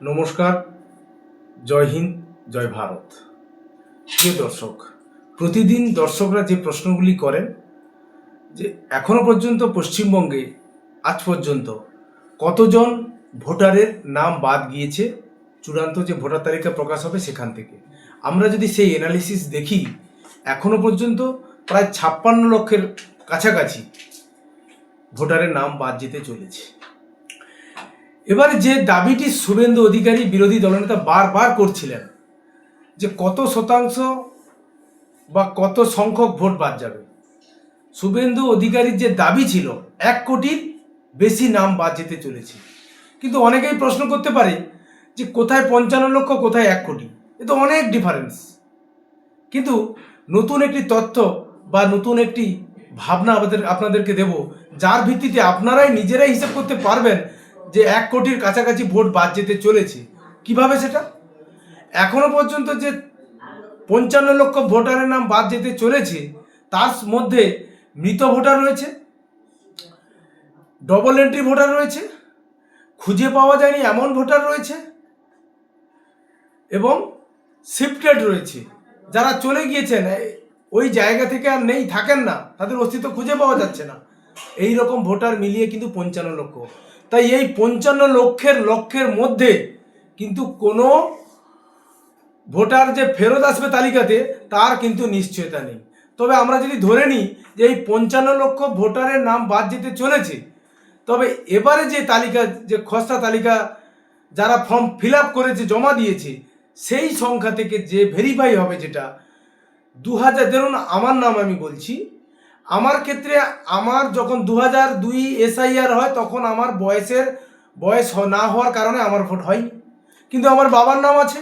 নমস্কার, জয় হিন্দ, জয় ভারত। প্রিয় দর্শক, প্রতিদিন দর্শকরা যে প্রশ্নগুলি করেন, যে এখনও পর্যন্ত পশ্চিমবঙ্গে, আজ পর্যন্ত কতজন ভোটারের নাম বাদ গিয়েছে, চূড়ান্ত যে ভোটার তালিকা প্রকাশ হবে সেখান থেকে। আমরা যদি সেই অ্যানালিসিস দেখি, এখনও পর্যন্ত প্রায় ছাপ্পান্ন লক্ষের কাছাকাছি ভোটারের নাম বাদ যেতে চলেছে। এবার যে দাবিটি শুভেন্দু অধিকারী বিরোধী দলনেতা বারবার করছিলেন, যে কত শতাংশ বা কত সংখ্যক ভোট বাদ যাবে। শুভেন্দু অধিকারীর যে দাবি ছিল, এক কোটির বেশি নাম বাদ যেতে চলেছে। কিন্তু অনেকেই প্রশ্ন করতে পারে যে কোথায় পঞ্চান্ন লক্ষ, কোথায় এক কোটি? এ তো অনেক ডিফারেন্স কিন্তু নতুন একটি তথ্য বা নতুন একটি ভাবনা আমাদের, আপনাদেরকে দেব, যার ভিত্তিতে আপনারাই নিজেরাই হিসেব করতে পারবেন যে এক কোটির কাছাকাছি ভোট বাদ যেতে চলেছে। কীভাবে সেটা? এখনও পর্যন্ত যে পঞ্চান্ন লক্ষ ভোটারের নাম বাদ যেতে চলেছে, তার মধ্যে মৃত ভোটার রয়েছে ডবল এন্ট্রি ভোটার রয়েছে, খুঁজে পাওয়া যায়নি এমন ভোটার রয়েছে, এবং শিফটেড রয়েছে। যারা চলে গিয়েছেন ওই জায়গা থেকে আর নেই, থাকেন না, তাদের অস্তিত্ব খুঁজে পাওয়া যাচ্ছে না। এই রকম ভোটার মিলিয়ে কিন্তু পঞ্চান্ন লক্ষ। তাই এই পঞ্চান্ন লক্ষের লক্ষের মধ্যে কিন্তু কোনো ভোটার যে ফেরত আসবে তালিকাতে, তার কিন্তু নিশ্চয়তা নেই। তবে আমরা যদি ধরে নিই যে এই পঞ্চান্ন লক্ষ ভোটারের নাম বাদ যেতে চলেছে, তবে এবারে যে তালিকা, যে খসড়া তালিকা যারা ফর্ম ফিল আপ করেছে, জমা দিয়েছে, সেই সংখ্যা থেকে যে ভেরিফাই হবে যেটা দু হাজার আমার নাম আমি বলছি আমার ক্ষেত্রে আমার যখন দু হাজার দুই এসআইআর হয়, তখন আমার বয়সের, বয়স না হওয়ার কারণে আমার ভোট হয়নি কিন্তু আমার বাবার নাম আছে।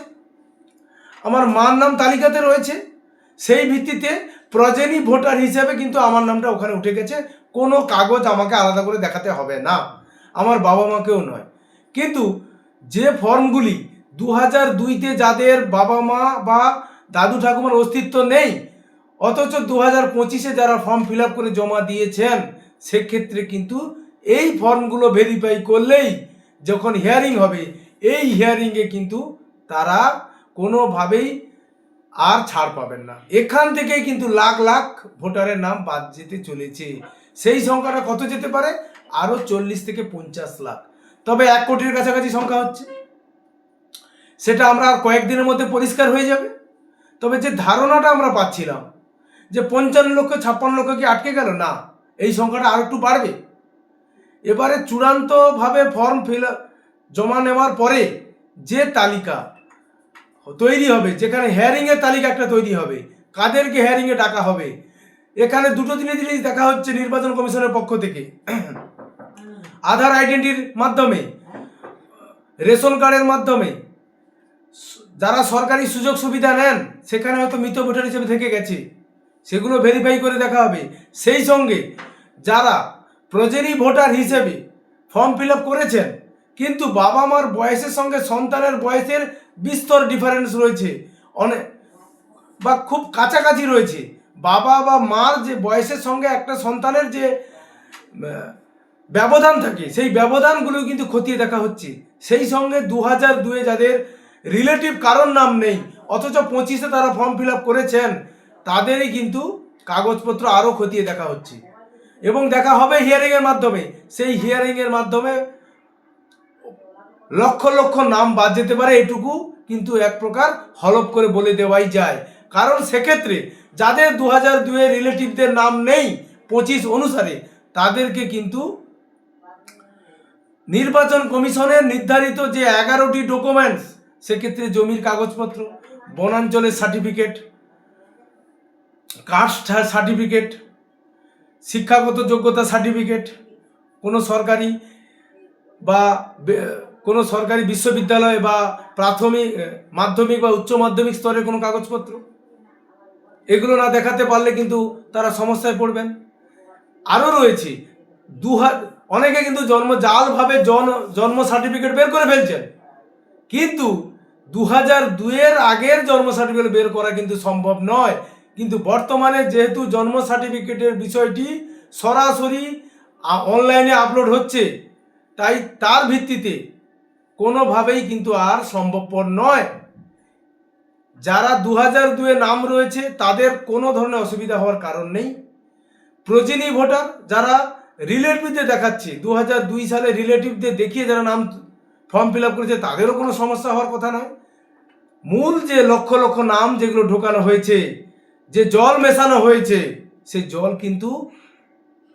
আমার মার নাম তালিকাতে রয়েছে। সেই ভিত্তিতে প্রজেনী ভোটার হিসেবে কিন্তু আমার নামটা ওখানে উঠে গেছে। কোনো কাগজ আমাকে আলাদা করে দেখাতে হবে না। আমার বাবা মাকেও নয়। কিন্তু যে ফর্মগুলি দু হাজার দুইতে যাদের বাবা মা বা দাদু ঠাকুমার অস্তিত্ব নেই অথচ দু হাজার পঁচিশে যারা ফর্ম ফিল আপ করে জমা দিয়েছেন, সেক্ষেত্রে কিন্তু এই ফর্মগুলো ভেরিফাই করলেই যখন হিয়ারিং হবে, এই হিয়ারিংয়ে কিন্তু তারা কোনোভাবেই আর ছাড় পাবেন না। এখান থেকেই কিন্তু লাখ লাখ ভোটারের নাম বাদ যেতে চলেছে। সেই সংখ্যাটা কত যেতে পারে? আরও চল্লিশ থেকে পঞ্চাশ লাখ। তবে এক কোটির কাছাকাছি সংখ্যা হচ্ছে। সেটা আমরা আর কয়েকদিনের মধ্যে পরিষ্কার হয়ে যাবে। তবে যে ধারণাটা আমরা পাচ্ছিলাম যে পঞ্চান্ন লক্ষ, ছাপ্পান্ন লক্ষ কি আটকে গেল? না। এই সংখ্যাটা আর একটু বাড়বে। এবারে চূড়ান্তভাবে ফর্ম ফিল জমা নেওয়ার পরে যে তালিকা তৈরি হবে, যেখানে হেয়ারিংয়ের তালিকা একটা তৈরি হবে, কাদেরকে হেয়ারিংয়ে ডাকা হবে, এখানে দুটো জিনিস জিনিস দেখা হচ্ছে নির্বাচন কমিশনের পক্ষ থেকে। আধার আইডেন্টির মাধ্যমে, রেশন কার্ডের মাধ্যমে, যারা সরকারি সুযোগ সুবিধা নেন, সেখানে হয়তো মৃত ভোটার হিসেবে থেকে গেছে। সেগুলো ভেরিফাই করে দেখা হবে। সেই সঙ্গে যারা প্রজেনী ভোটার হিসেবে ফর্ম ফিল করেছেন, কিন্তু বাবা মার বয়সের সঙ্গে সন্তানের বয়সের বিস্তর ডিফারেন্স রয়েছে অনেক বা খুব কাছাকাছি রয়েছে। বাবা বা মার যে বয়সের সঙ্গে একটা সন্তানের যে ব্যবধান থাকে, সেই ব্যবধানগুলো কিন্তু খতিয়ে দেখা হচ্ছে। সেই সঙ্গে দু হাজার দুয়ে যাদের রিলেটিভ কারোর নাম নেই, অথচ পঁচিশে তারা ফর্ম ফিল করেছেন তাদেরই কিন্তু কাগজপত্র আরও খতিয়ে দেখা হচ্ছে। এবং দেখা হবে হিয়ারিংয়ের মাধ্যমে। সেই হিয়ারিংয়ের মাধ্যমে লক্ষ লক্ষ নাম বাদ যেতে পারে, এটুকু কিন্তু এক প্রকার হলপ করে বলে দেওয়াই যায়। কারণ সেক্ষেত্রে যাদের দু হাজার দুয়ে রিলেটিভদের নাম নেই পঁচিশ অনুসারে, তাদেরকে কিন্তু নির্বাচন কমিশনের নির্ধারিত যে এগারোটি ডকুমেন্টস সেক্ষেত্রে জমির কাগজপত্র, বনাঞ্চলের সার্টিফিকেট কাস্ট সার্টিফিকেট শিক্ষাগত যোগ্যতা সার্টিফিকেট কোনো সরকারি বা কোনো সরকারি বিশ্ববিদ্যালয় বা প্রাথমিক মাধ্যমিক বা উচ্চ মাধ্যমিক স্তরের কোনো কাগজপত্র। এগুলো না দেখাতে পারলে কিন্তু তারা সমস্যায় পড়বেন। আরও রয়েছে দু অনেকে কিন্তু জন্ম, জালভাবে জন, জন্ম সার্টিফিকেট বের করে ফেলছেন। কিন্তু দু হাজার দুয়ের আগের জন্ম সার্টিফিকেট বের করা কিন্তু সম্ভব নয়। কিন্তু বর্তমানে যেহেতু জন্ম সার্টিফিকেটের বিষয়টি সরাসরি অনলাইনে আপলোড হচ্ছে, তাই তার ভিত্তিতে কোনোভাবেই কিন্তু আর সম্ভবপর নয়। যারা দু হাজার দুয়ে নাম রয়েছে, তাদের কোনো ধরনের অসুবিধা হওয়ার কারণ নেই। প্রজিনী ভোটার যারা রিলেটিভদের দেখাচ্ছে দু হাজার দুই সালে রিলেটিভদের দেখিয়ে যারা নাম ফর্ম ফিল আপ করেছে, তাদেরও কোনো সমস্যা হওয়ার কথা নয়। মূল যে লক্ষ লক্ষ নাম যেগুলো ঢোকানো হয়েছে যে জল মেশানো হয়েছে, সেই জল কিন্তু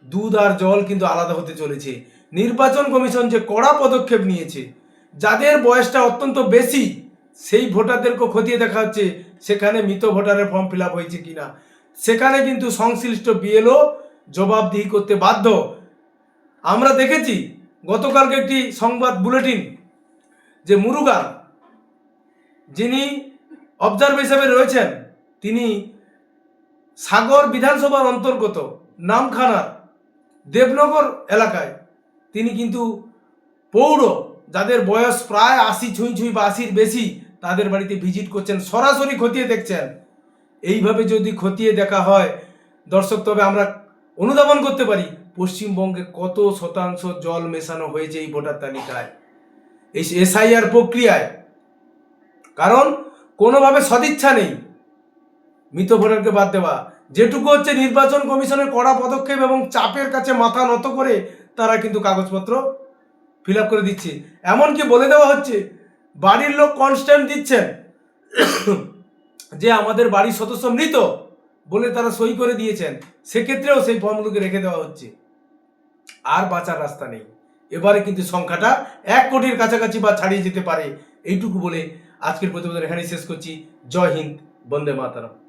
দুধ আর জল কিন্তু আলাদা হতে চলেছে। নির্বাচন কমিশন যে কড়া পদক্ষেপ নিয়েছে, যাদের বয়সটা অত্যন্ত বেশি, সেই ভোটারদেরকে খতিয়ে দেখা হচ্ছে, সেখানে মৃত ভোটারের ফর্ম ফিল আপ হয়েছে কিনা। সেখানে কিন্তু সংশ্লিষ্ট বিএলও জবাবদিহি করতে বাধ্য। আমরা দেখেছি, গতকালকে একটি সংবাদ বুলেটিন যে মুরুগান যিনি অবজার্ভ হিসেবে রয়েছেন, তিনি সাগর বিধানসভার অন্তর্গত নামখানার দেবনগর এলাকায়। তিনি কিন্তু পৌর, যাদের বয়স প্রায় আশি ছুঁই ছুঁই বা আশির বেশি, তাদের বাড়িতে ভিজিট করছেন, সরাসরি খতিয়ে দেখছেন। এইভাবে যদি খতিয়ে দেখা হয়, দর্শক, তবে আমরা অনুধাবন করতে পারি, পশ্চিমবঙ্গে কত শতাংশ জল মেশানো হয়েছে এই ভোটার তালিকায়। এই এসআইআর প্রক্রিয়ায়। কারণ কোনোভাবে সদিচ্ছা নেই। মৃত ভোটারকে বাদ দেওয়া। যেটুকু হচ্ছে নির্বাচন কমিশনের কড়া পদক্ষেপ এবং চাপের কাছে মাথা নত করে তারা কিন্তু কাগজপত্র ফিল আপ করে দিচ্ছে। এমনকি বলে দেওয়া হচ্ছে, বাড়ির লোক কনস্ট্যান্ট দিচ্ছেন। যে আমাদের বাড়ির সদস্য মৃত বলে তারা সই করে দিয়েছেন। সেক্ষেত্রেও সেই ফর্মগুলোকে রেখে দেওয়া হচ্ছে। আর বাঁচার রাস্তা নেই। এবারে কিন্তু সংখ্যাটা এক কোটির কাছাকাছি বা ছাড়িয়ে যেতে পারে। এইটুকু বলে আজকের প্রতিবেদন এখানেই শেষ করছি। জয় হিন্দ, বন্দে মাতারাম।